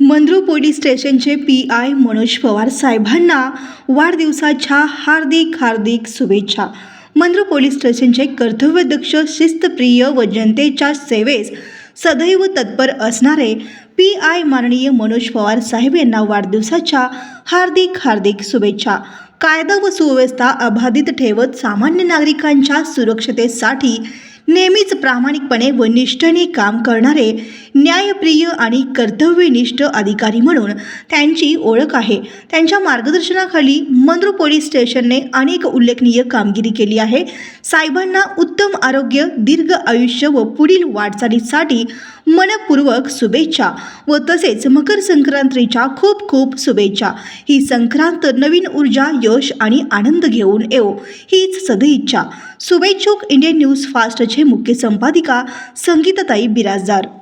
मंद्रू police स्टेशनचे P I Manoj Pawar साहेबांना वाढदिवसाच्या हार्दिक हार्दिक शुभेच्छा. मंद्रू पोलीस स्टेशनचे कर्तव्याध्यक्ष शिस्तप्रिय व जनतेच्या सेवेस सदैव तत्पर असणारे पी आय माननीय मनोज पवार साहेब यांना वाढदिवसाच्या हार्दिक हार्दिक शुभेच्छा. कायदा व सुव्यवस्था अबाधित ठेवत सामान्य नागरिकांच्या सुरक्षतेसाठी नेहमीच प्रामाणिकपणे व निष्ठेने काम करणारे न्यायप्रिय आणि कर्तव्यनिष्ठ अधिकारी म्हणून त्यांची ओळख आहे. त्यांच्या मार्गदर्शनाखाली मंद्रू पोलीस स्टेशनने अनेक उल्लेखनीय कामगिरी केली आहे. साहेबांना उत्तम आरोग्य दीर्घ आयुष्य व पुढील वाटचालीसाठी मनपूर्वक शुभेच्छा व तसेच मकर संक्रांतीच्या खूप खूप शुभेच्छा. ही संक्रांत नवीन ऊर्जा यश आणि आनंद घेऊन येऊ हीच सदिच्छा शुभेच्छुक इंडियन न्यूज मुख्य संपादिका संगीताताई बिराजदार.